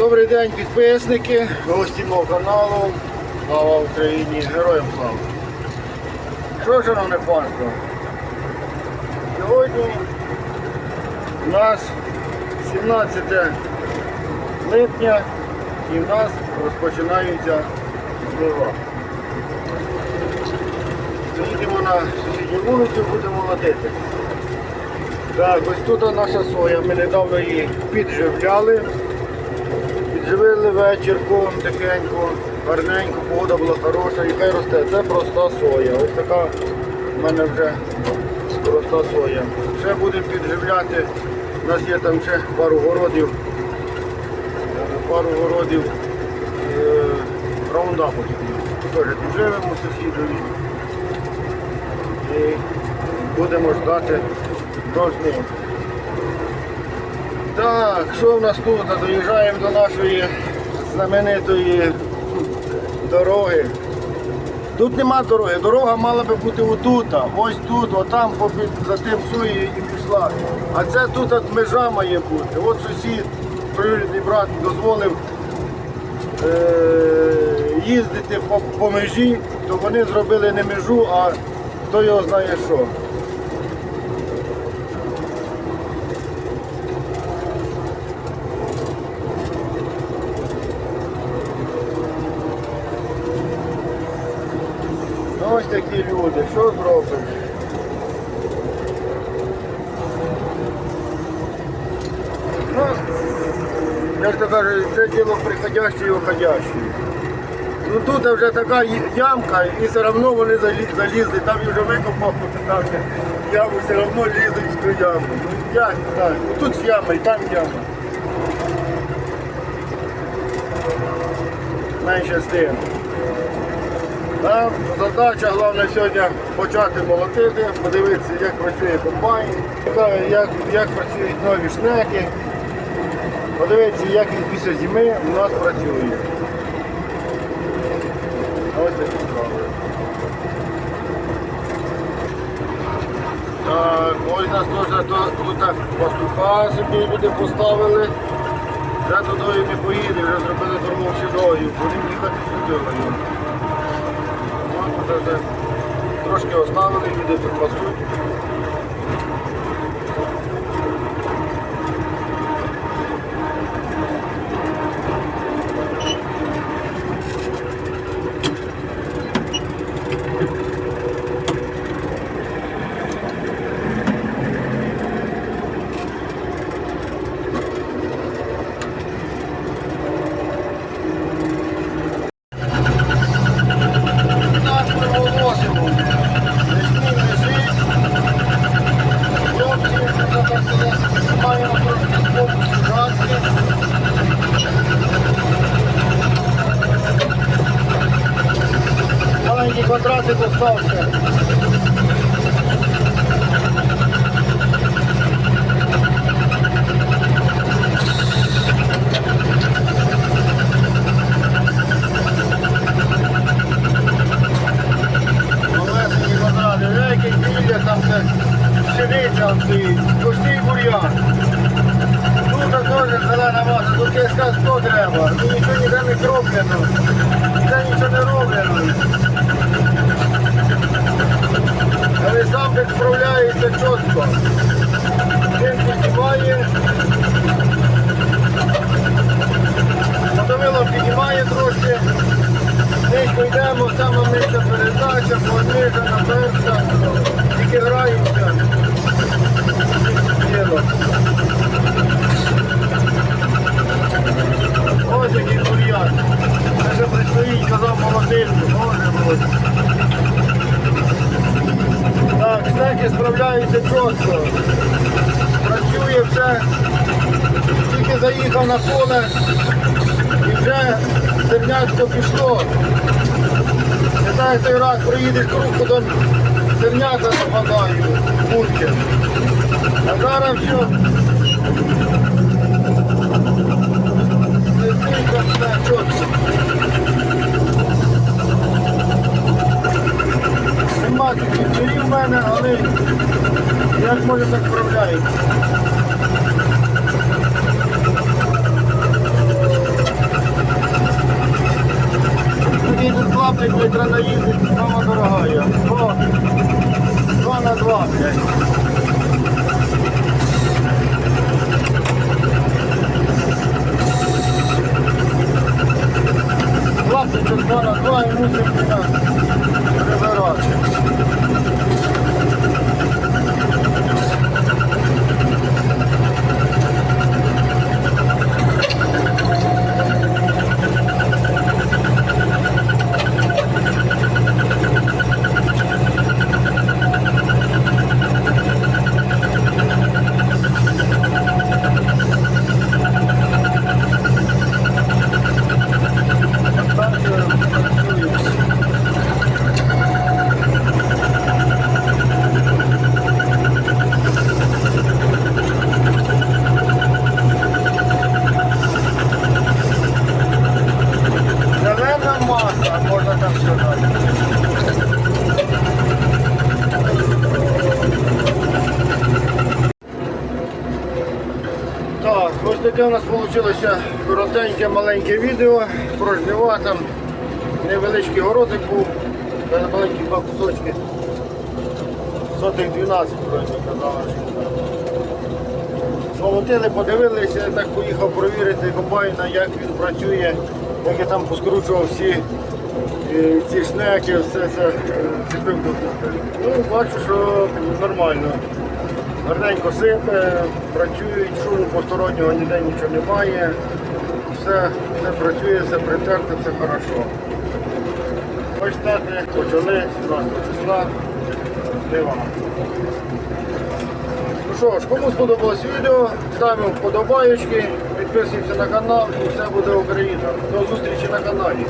Добрий день, підписники, гості мого каналу. Слава Україні! Героям слава! Що, шановне панство? Сьогодні у нас 17 липня і в нас розпочинаються жнива. Їдемо на сусідню вулицю, будемо латити. Так, ось тут наша соя. Ми недавно її підживляли. Підживили вечірком тихенько, гарненько, погода була хороша хай росте. Це проста соя. Ось така в мене вже проста соя. Ще будемо підживляти. У нас є там ще пару городів. е, Пару городів е, раундапу. Теж підживимо сусідові. І будемо ждати до жнив. Так, що в нас тут? Доїжджаємо до нашої знаменитої дороги. Тут нема дороги, дорога мала би бути отут, ось тут, отам попід за тим суєю і пішла. А це тут от межа має бути. От сусід, природний брат дозволив е- їздити по, по межі, то вони зробили не межу, а хто його знає що. Ось такі люди, що зробиш? Ну, як то кажуть, це діло приходяще і уходяще. Ну тут вже така ямка і все одно вони залі- залізли, там вже викопав, там яму все одно лізуть в ту яму. Ну як так? Тут яма і там яма. Менше з тим. Нам задача головне сьогодні почати молотити, подивитися, як працює комбайн, як, як працюють нові шнеки, подивитися, як він після зими у нас працює. Ось такі справи. Так, ось нас теж тут пастуха собі люди поставили. Вже туди не поїде, вже зробили дорогу сюдою, будемо їхати сюди. в район. Ну, тут вже Трошки оставили, люди тут пшениця стоїть, пустий бур'ян. Тут теж зелена маса, тут киска 100 треба, тут нічого ніде не кроплено, ніде нічого не роблено. Але так справляється чітко. Він піднімає, мотовило піднімає трошки, низько йдемо, сама нижча передача, понижена, перша, тільки граємося. Діло. Ось який бур'ян. Це вже предстоїть, казав молодильник, може бути. Так, снеки чітко. Працює все. Тільки заїхав на поле і вже зернятко пішло. Не як той раз приїдеш круг, потім зернята нападають, будки. А зараз все. В мене, але як може так справляється. Їдуть слабний, треба їздити, мама дорога. Два, два на два, блядь. Два на два і мусимо переворачувати. Таке у нас вийшло коротеньке маленьке відео про жнива, там невеличкий городик був, маленькі два кусочки. Сотих 12, вроді казала. Молотили, подивилися, я так поїхав провірити комбайна, як він працює, як я там поскручував всі е, ці шнеки, все це е, ціпив Ну, бачу, що нормально. Гарненько сипе, працюють, шуму постороннього ніде нічого немає. Все, все працює, все притерте, все хорошо. Ми почали 17 числа. Дива. Ну що ж, кому сподобалось відео, ставимо вподобаєчки, підписуємося на канал і все буде Україна. До зустрічі на каналі.